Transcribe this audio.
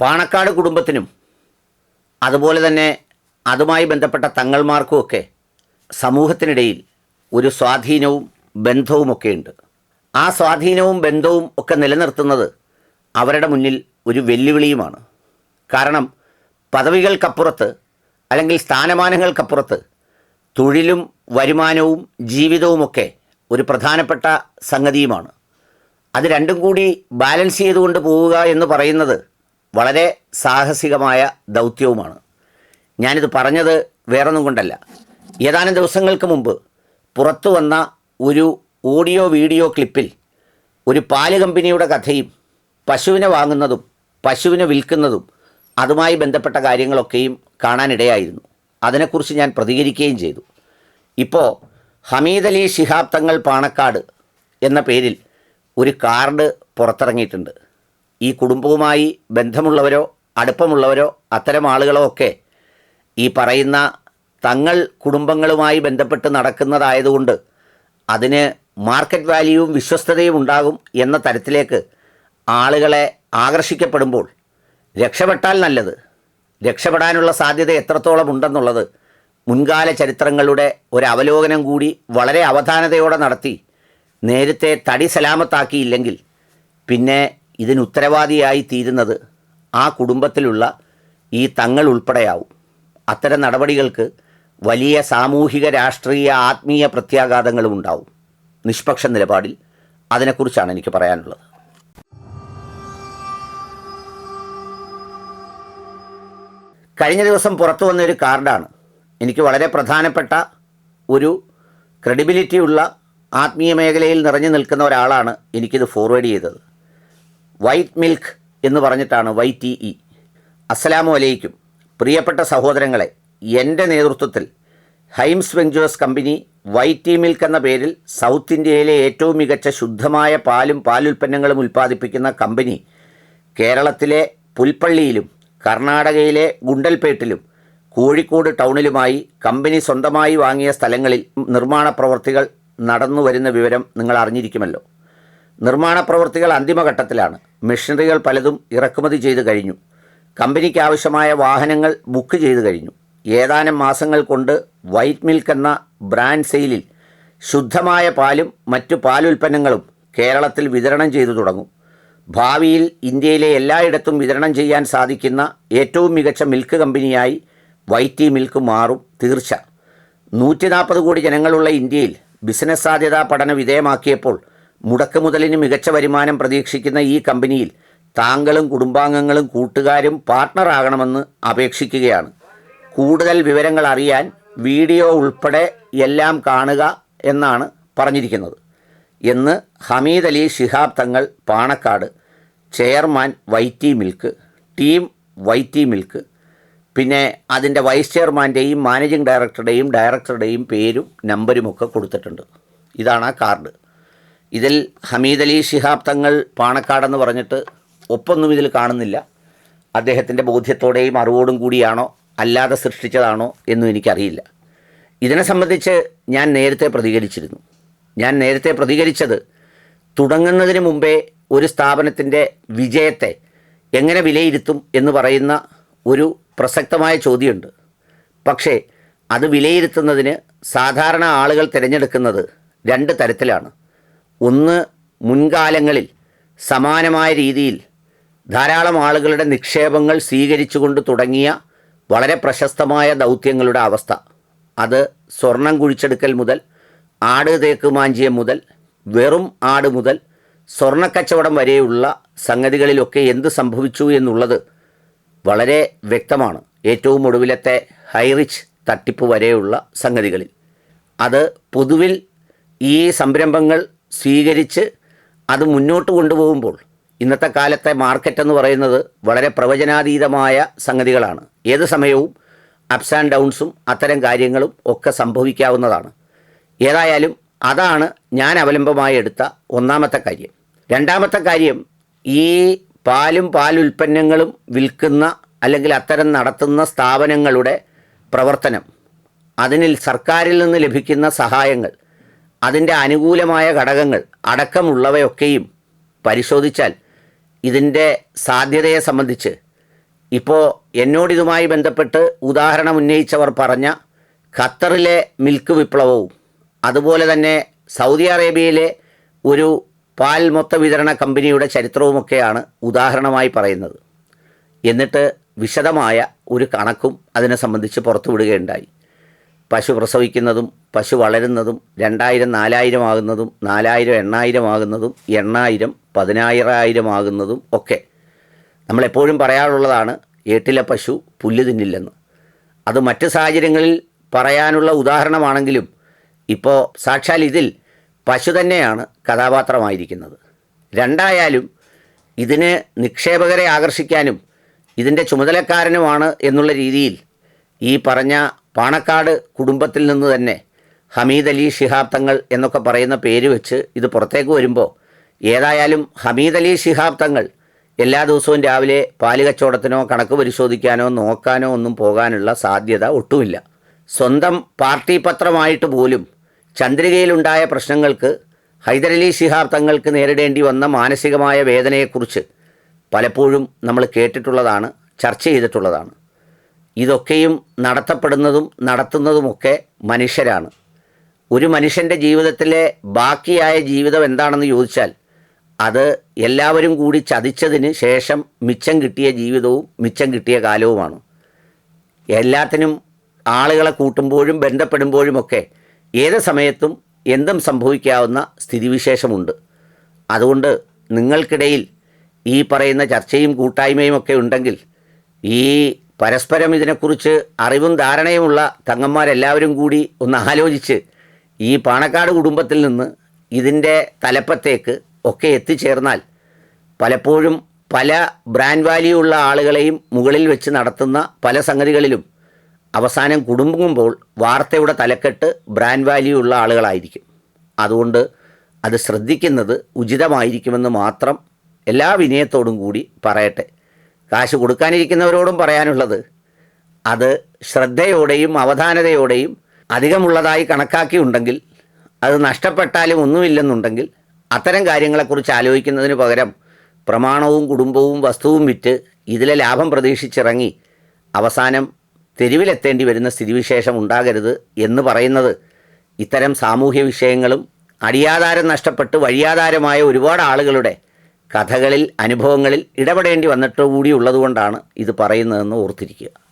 പാണക്കാട് കുടുംബത്തിനും അതുപോലെ തന്നെ അതുമായി ബന്ധപ്പെട്ട തങ്ങൾമാർക്കുമൊക്കെ സമൂഹത്തിനിടയിൽ ഒരു സ്വാധീനവും ബന്ധവും ഉണ്ട് ആ സ്വാധീനവും ബന്ധവും ഒക്കെ നിലനിർത്തുന്നത് അവരുടെ മുന്നിൽ ഒരു വെല്ലുവിളിയുമാണ്. കാരണം പദവികൾക്കപ്പുറത്ത് അല്ലെങ്കിൽ സ്ഥാനമാനങ്ങൾക്കപ്പുറത്ത് തൊഴിലും വരുമാനവും ജീവിതവുമൊക്കെ ഒരു പ്രധാനപ്പെട്ട സംഗതിയുമാണ്. അത് രണ്ടും കൂടി ബാലൻസ് ചെയ്തുകൊണ്ട് പോവുക എന്ന് പറയുന്നത് വളരെ സാഹസികമായ ദൗത്യവുമാണ്. ഞാനിത് പറഞ്ഞത് വേറൊന്നും കൊണ്ടല്ല. ഏതാനും ദിവസങ്ങൾക്ക് മുമ്പ് പുറത്തു വന്ന ഒരു ഓഡിയോ വീഡിയോ ക്ലിപ്പിൽ ഒരു പാൽ കമ്പനിയുടെ കഥയും പശുവിനെ വാങ്ങുന്നതും പശുവിനെ വിൽക്കുന്നതും അതുമായി ബന്ധപ്പെട്ട കാര്യങ്ങളൊക്കെയും കാണാനിടയായിരുന്നു. അതിനെക്കുറിച്ച് ഞാൻ പ്രതികരിക്കുകയും ചെയ്തു. ഇപ്പോൾ ഹമീദ് അലി ശിഹാബ് തങ്ങൾ പാണക്കാട് എന്ന പേരിൽ ഒരു കാർഡ് പുറത്തിറങ്ങിയിട്ടുണ്ട്. ഈ കുടുംബവുമായി ബന്ധമുള്ളവരോ അടുപ്പമുള്ളവരോ അത്തരം ആളുകളോ ഒക്കെ ഈ പറയുന്ന തങ്ങൾ കുടുംബങ്ങളുമായി ബന്ധപ്പെട്ട് നടക്കുന്നതായതുകൊണ്ട് അതിന് മാർക്കറ്റ് വാല്യൂവും വിശ്വസ്തതയും ഉണ്ടാകും എന്ന തരത്തിലേക്ക് ആളുകളെ ആകർഷിക്കപ്പെടുമ്പോൾ രക്ഷപ്പെട്ടാൽ നല്ലത്. രക്ഷപ്പെടാനുള്ള സാധ്യത എത്രത്തോളം ഉണ്ടെന്നുള്ളത് മുൻകാല ചരിത്രങ്ങളുടെ ഒരു അവലോകനം കൂടി വളരെ അവധാനതയോടെ നടത്തി നേരത്തെ തടി സലാമത്താക്കിയില്ലെങ്കിൽ പിന്നെ ഇതിന് ഉത്തരവാദിയായി തീരുന്നത് ആ കുടുംബത്തിലുള്ള ഈ തങ്ങൾ ഉൾപ്പെടെയാവും. അത്തരം നടപടികൾക്ക് വലിയ സാമൂഹിക രാഷ്ട്രീയ ആത്മീയ പ്രത്യാഘാതങ്ങളും ഉണ്ടാവും. നിഷ്പക്ഷ നിലപാടിൽ അതിനെക്കുറിച്ചാണ് എനിക്ക് പറയാനുള്ളത്. കഴിഞ്ഞ ദിവസം പുറത്തു വന്നൊരു കാർഡാണ്. എനിക്ക് വളരെ പ്രധാനപ്പെട്ട ഒരു ക്രെഡിബിലിറ്റിയുള്ള ആത്മീയ മേഖലയിൽ നിറഞ്ഞു നിൽക്കുന്ന ഒരാളാണ് എനിക്കിത് ഫോർവേഡ് ചെയ്തത്. വൈറ്റ് മിൽക്ക് എന്ന് പറഞ്ഞിട്ടാണ് വൈ ടി ഇ അസ്സലാമു അലൈക്കും. പ്രിയപ്പെട്ട സഹോദരങ്ങളെ എന്റെ നേതൃത്വത്തിൽ hymns ventures company white T milk എന്ന പേരിൽ സൗത്ത് ഇന്ത്യയിലെ ഏറ്റവും മികച്ച ശുദ്ധമായ പാലും പാലുൽപ്പന്നങ്ങളും ഉൽപ്പാദിപ്പിക്കുന്ന കമ്പനി കേരളത്തിലെ പുൽപ്പള്ളിയിലും കർണാടകയിലെ ഗുണ്ടൽപേട്ടിലും കോഴിക്കോട് ടൗണിലുമായി കമ്പനി സ്വന്തമായി വാങ്ങിയ സ്ഥലങ്ങളിൽ നിർമ്മാണ പ്രവർത്തികൾ നടന്നു വരുന്ന വിവരം നിങ്ങൾ അറിഞ്ഞിരിക്കുമല്ലോ. നിർമ്മാണ പ്രവൃത്തികൾ അന്തിമഘട്ടത്തിലാണ്. മെഷീനറികൾ പലതും ഇറക്കുമതി ചെയ്തു കഴിഞ്ഞു. കമ്പനിക്ക് ആവശ്യമായ വാഹനങ്ങൾ ബുക്ക് ചെയ്തു കഴിഞ്ഞു. ഏതാനും മാസങ്ങൾ കൊണ്ട് വൈറ്റ് മിൽക്ക് എന്ന ബ്രാൻഡ് സെയിലിൽ ശുദ്ധമായ പാലും മറ്റു പാലുൽപ്പന്നങ്ങളും കേരളത്തിൽ വിതരണം ചെയ്തു തുടങ്ങും. ഭാവിയിൽ ഇന്ത്യയിലെ എല്ലായിടത്തും വിതരണം ചെയ്യാൻ സാധിക്കുന്ന ഏറ്റവും മികച്ച മിൽക്ക് കമ്പനിയായി വൈറ്റി മിൽക്ക് മാറും തീർച്ച. നൂറ്റി നാൽപ്പത് കോടി ജനങ്ങളുള്ള ഇന്ത്യയിൽ ബിസിനസ് സാധ്യതാ പഠന വിധേയമാക്കിയപ്പോൾ മുടക്ക് മുതലിന് മികച്ച വരുമാനം പ്രതീക്ഷിക്കുന്ന ഈ കമ്പനിയിൽ താങ്കളും കുടുംബാംഗങ്ങളും കൂട്ടുകാരും പാർട്ട്ണറാകണമെന്ന് അപേക്ഷിക്കുകയാണ്. കൂടുതൽ വിവരങ്ങൾ അറിയാൻ വീഡിയോ ഉൾപ്പെടെ എല്ലാം കാണുക എന്നാണ് പറഞ്ഞിരിക്കുന്നത്. എന്ന് Hameed Ali Shihab Thangal Panakkad chairman whitey milk team whitey milk പിന്നെ അതിന്റെ വൈസ് ചെയർമാന്റെയും മാനേജിംഗ് ഡയറക്ടറുടെയും ഡയറക്ടറുടെയും പേരും നമ്പരുമൊക്കെ കൊടുത്തിട്ടുണ്ട്. ഇതാണ് ആ കാർഡ്. ഇതിൽ ഹമീദ് അലി ശിഹാബ് തങ്ങൾ പാണക്കാടെന്ന് പറഞ്ഞിട്ട് ഒപ്പൊന്നും ഇതിൽ കാണുന്നില്ല. അദ്ദേഹത്തിന്റെ ബോധ്യത്തോടെയും അറിവോടും കൂടിയാണോ അല്ലാതെ സൃഷ്ടിച്ചതാണോ എന്നും എനിക്കറിയില്ല. ഇതിനെ സംബന്ധിച്ച് ഞാൻ നേരത്തെ പ്രതികരിച്ചിരുന്നു. ഞാൻ നേരത്തെ പ്രതികരിച്ചത് തുടങ്ങുന്നതിന് മുമ്പേ ഒരു സ്ഥാപനത്തിന്റെ വിജയത്തെ എങ്ങനെ വിലയിരുത്തും എന്ന് പറയുന്ന ഒരു പ്രസക്തമായ ചോദ്യമുണ്ട്. പക്ഷേ അത് വിലയിരുത്തുന്നതിന് സാധാരണ ആളുകൾ തിരഞ്ഞെടുക്കുന്നത് രണ്ട് തരത്തിലാണ്. ഒന്ന് മുൻകാലങ്ങളിൽ സമാനമായ രീതിയിൽ ധാരാളം ആളുകളുടെ നിക്ഷേപങ്ങൾ സ്വീകരിച്ചുകൊണ്ട് തുടങ്ങിയ വളരെ പ്രശസ്തമായ ദൗത്യങ്ങളുടെ അവസ്ഥ. അത് സ്വർണം കുഴിച്ചെടുക്കൽ മുതൽ ആട് തേക്ക് മുതൽ വെറും ആട് മുതൽ സ്വർണക്കച്ചവടം വരെയുള്ള സംഗതികളിലൊക്കെ എന്ത് സംഭവിച്ചു എന്നുള്ളത് വളരെ വ്യക്തമാണ്. ഏറ്റവും ഒടുവിലത്തെ ഹൈറിച്ച് തട്ടിപ്പ് വരെയുള്ള സംഗതികളിൽ. അത് പൊതുവിൽ ഈ സംരംഭങ്ങൾ സ്വീകരിച്ച് അത് മുന്നോട്ട് കൊണ്ടുപോകുമ്പോൾ ഇന്നത്തെ കാലത്തെ മാർക്കറ്റ് എന്ന് പറയുന്നത് വളരെ പ്രവചനാതീതമായ സംഗതികളാണ്. ഏത് സമയവും അപ്സ് ആൻഡ് ഡൗൺസും അത്തരം കാര്യങ്ങളും ഒക്കെ സംഭവിക്കാവുന്നതാണ്. ഏതായാലും അതാണ് ഞാൻ അവലംബമായി എടുത്ത ഒന്നാമത്തെ കാര്യം. രണ്ടാമത്തെ കാര്യം ഈ പാലും പാലുൽപ്പന്നങ്ങളും വിൽക്കുന്ന അല്ലെങ്കിൽ അത്തരം നടത്തുന്ന സ്ഥാപനങ്ങളുടെ പ്രവർത്തനം അതിനിൽ സർക്കാരിൽ നിന്ന് ലഭിക്കുന്ന സഹായങ്ങൾ അതിന്റെ അനുകൂലമായ ഘടകങ്ങൾ അടക്കമുള്ളവയൊക്കെയും പരിശോധിച്ചാൽ ഇതിന്റെ സാധ്യതയെ സംബന്ധിച്ച് ഇപ്പോൾ എന്നോടിതുമായി ബന്ധപ്പെട്ട് ഉദാഹരണം ഉന്നയിച്ചവർ പറഞ്ഞ ഖത്തറിലെ മിൽക്ക് വിപ്ലവവും അതുപോലെ തന്നെ സൗദി അറേബ്യയിലെ ഒരു പാൽ മൊത്ത വിതരണ കമ്പനിയുടെ ചരിത്രവുമൊക്കെയാണ് ഉദാഹരണമായി പറയുന്നത്. എന്നിട്ട് വിശദമായ ഒരു കണക്കും അതിനെ സംബന്ധിച്ച് പുറത്തുവിടുകയുണ്ടായി. പശു പ്രസവിക്കുന്നതും പശു വളരുന്നതും രണ്ടായിരം നാലായിരം ആകുന്നതും നാലായിരം എണ്ണായിരം ആകുന്നതും എണ്ണായിരം പതിനായിരം ആകുന്നതും ഒക്കെ നമ്മളെപ്പോഴും പറയാറുള്ളതാണ് ഏട്ടിലെ പശു പുല്ല് തിന്നില്ലെന്ന്. അത് മറ്റ് സാഹചര്യങ്ങളിൽ പറയാനുള്ള ഉദാഹരണമാണെങ്കിലും ഇപ്പോൾ സാക്ഷാൽ ഇതിൽ പശു തന്നെയാണ് കഥാപാത്രമായിരിക്കുന്നത്. രണ്ടായാലും ഇതിന് നിക്ഷേപകരെ ആകർഷിക്കാനും ഇതിന്റെ ചുമതലക്കാരനുമാണ് എന്നുള്ള രീതിയിൽ ഈ പറഞ്ഞ പാണക്കാട് കുടുംബത്തിൽ നിന്ന് തന്നെ ഹമീദ് അലി ശിഹാബ് തങ്ങൾ എന്നൊക്കെ പറയുന്ന പേര് വെച്ച് ഇത് പുറത്തേക്ക് വരുമ്പോൾ ഏതായാലും ഹമീദ് അലി ശിഹാബ് തങ്ങൾ എല്ലാ ദിവസവും രാവിലെ പാൽ കച്ചവടത്തിനോ കണക്ക് പരിശോധിക്കാനോ നോക്കാനോ ഒന്നും പോകാനുള്ള സാധ്യത ഒട്ടുമില്ല. സ്വന്തം പാർട്ടി പത്രമായിട്ട് പോലും ചന്ദ്രികയിലുണ്ടായ പ്രശ്നങ്ങൾക്ക് ഹൈദരലി ശിഹാബ് തങ്ങൾക്ക് നേരിടേണ്ടി വന്ന മാനസികമായ വേദനയെക്കുറിച്ച് പലപ്പോഴും നമ്മൾ കേട്ടിട്ടുള്ളതാണ് ചർച്ച ചെയ്തിട്ടുള്ളതാണ്. ഇതൊക്കെയും നടത്തപ്പെടുന്നതും നടത്തുന്നതുമൊക്കെ മനുഷ്യരാണ്. ഒരു മനുഷ്യന്റെ ജീവിതത്തിലെ ബാക്കിയായ ജീവിതം എന്താണെന്ന് ചോദിച്ചാൽ അത് എല്ലാവരും കൂടി ചതിച്ചതിന് ശേഷം മിച്ചം കിട്ടിയ ജീവിതവും മിച്ചം കിട്ടിയ കാലവുമാണ്. എല്ലാത്തിനും ആളുകളെ കൂട്ടുമ്പോഴും ബന്ധപ്പെടുമ്പോഴുമൊക്കെ ഏത് സമയത്തും എന്തും സംഭവിക്കാവുന്ന സ്ഥിതിവിശേഷമുണ്ട്. അതുകൊണ്ട് നിങ്ങൾക്കിടയിൽ ഈ പറയുന്ന ചർച്ചയും കൂട്ടായ്മയും ഒക്കെ ഉണ്ടെങ്കിൽ ഈ പരസ്പരം ഇതിനെക്കുറിച്ച് അറിവും ധാരണയുമുള്ള തങ്ങന്മാരെല്ലാവരും കൂടി ഒന്ന് ആലോചിച്ച് ഈ പാണക്കാട് കുടുംബത്തിൽ നിന്ന് ഇതിന്റെ തലപ്പത്തേക്ക് ഒക്കെ എത്തിച്ചേർന്നാൽ പലപ്പോഴും പല ബ്രാൻഡ് വാല്യൂ ഉള്ള ആളുകളെയും മുകളിൽ വെച്ച് നടത്തുന്ന പല സംഗതികളിലും അവസാനം കുടുംബുമ്പോൾ വാർത്തയുടെ തലക്കെട്ട് ബ്രാൻഡ് വാല്യൂ ഉള്ള ആളുകളായിരിക്കും. അതുകൊണ്ട് അത് ശ്രദ്ധിക്കുന്നത് ഉചിതമായിരിക്കുമെന്ന് മാത്രം എല്ലാ വിനയത്തോടും കൂടി പറയട്ടെ. കാശ് കൊടുക്കാനിരിക്കുന്നവരോടും പറയാനുള്ളത്. അത് ശ്രദ്ധയോടെയും അവധാനതയോടെയും അധികമുള്ളതായി കണക്കാക്കിയുണ്ടെങ്കിൽ അത് നഷ്ടപ്പെട്ടാലും ഒന്നുമില്ലെന്നുണ്ടെങ്കിൽ അത്തരം കാര്യങ്ങളെക്കുറിച്ച് ആലോചിക്കുന്നതിന് പകരം പ്രമാണവും കുടുംബവും വസ്തുവും വിറ്റ് ഇതിലെ ലാഭം പ്രതീക്ഷിച്ചിറങ്ങി അവസാനം തെരുവിലെത്തേണ്ടി വരുന്ന സ്ഥിതിവിശേഷം ഉണ്ടാകരുത് എന്ന് പറയുന്നത് ഇത്തരം സാമൂഹ്യ വിഷയങ്ങളും അടിയാധാരം നഷ്ടപ്പെട്ട് വഴിയാധാരമായ ഒരുപാട് ആളുകളുടെ കഥകളിൽ അനുഭവങ്ങളിൽ ഇടപെടേണ്ടി വന്നിട്ട് കൂടി ഉള്ളതുകൊണ്ടാണ് ഇത് പറയുന്നതെന്ന് ഓർത്തിരിക്കുക.